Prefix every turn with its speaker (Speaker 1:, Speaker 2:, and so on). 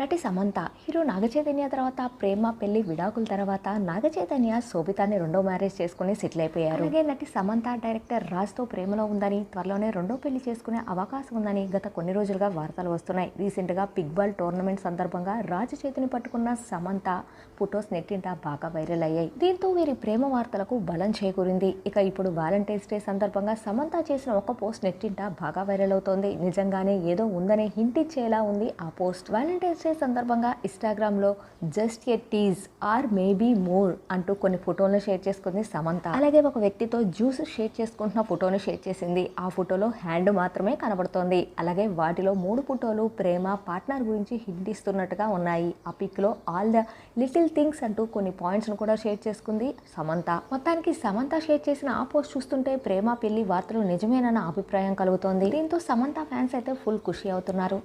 Speaker 1: నటి సమంత హీరో నాగచైతన్య తర్వాత ప్రేమ పెళ్ళి విడాకుల తర్వాత నాగచైతన్య శోభితాన్ని రెండో మ్యారేజ్ చేసుకుని సెటిల్ అయిపోయారు. అలాగే నటి సమంత డైరెక్టర్ రాజ్తో ప్రేమలో ఉందని త్వరలోనే రెండో పెళ్ళి చేసుకునే అవకాశం ఉందని గత కొన్ని రోజులుగా వార్తలు వస్తున్నాయి. రీసెంట్గా పిగ్ బాల్ టోర్నమెంట్ సందర్భంగా రాజు చేతిని పట్టుకున్న సమంత ఫొటోస్ నెట్టింట బాగా వైరల్ అయ్యాయి. దీంతో వీరి ప్రేమ వార్తలకు బలం చేకూరింది. ఇక ఇప్పుడు వ్యాలంటైన్స్ డే సందర్భంగా సమంత చేసిన ఒక పోస్ట్ నెట్టింట బాగా వైరల్ అవుతోంది. నిజంగానే ఏదో ఉందనే హింట్ ఇచ్చేలా ఉంది ఆ పోస్ట్. వ్యాలంటైన్స్ డే సందర్భంగా ఇన్స్టాగ్రామ్లో just a tease or maybe more అంటూ కొన్ని ఫోటోలను షేర్ చేసుకుంది సమంత. అలాగే ఒక వ్యక్తితో జ్యూస్ షేర్ చేసుకుంటున్న ఫోటోను షేర్ చేసింది. ఆ ఫోటోలో హ్యాండ్ మాత్రమే కనబడుతోంది. అలాగే వాటిలో మూడు ఫోటోలు ప్రేమ పార్ట్నర్ గురించి హింట్ ఇస్తున్నట్టుగా ఉన్నాయి. ఆ పిక్లో ఆల్ ద లిటిల్ థింగ్స్ అంటూ కొన్ని పాయింట్స్ను కూడా షేర్ చేసుకుంది సమంత. మొత్తానికి సమంత షేర్ చేసిన ఆ పోస్ట్ చూస్తుంటే ప్రేమ పెళ్ళి వార్తలు నిజమేనన్న అభిప్రాయం కలుగుతోంది. దీంతో సమంత ఫ్యాన్స్ అయితే ఫుల్ ఖుషి అవుతున్నారు.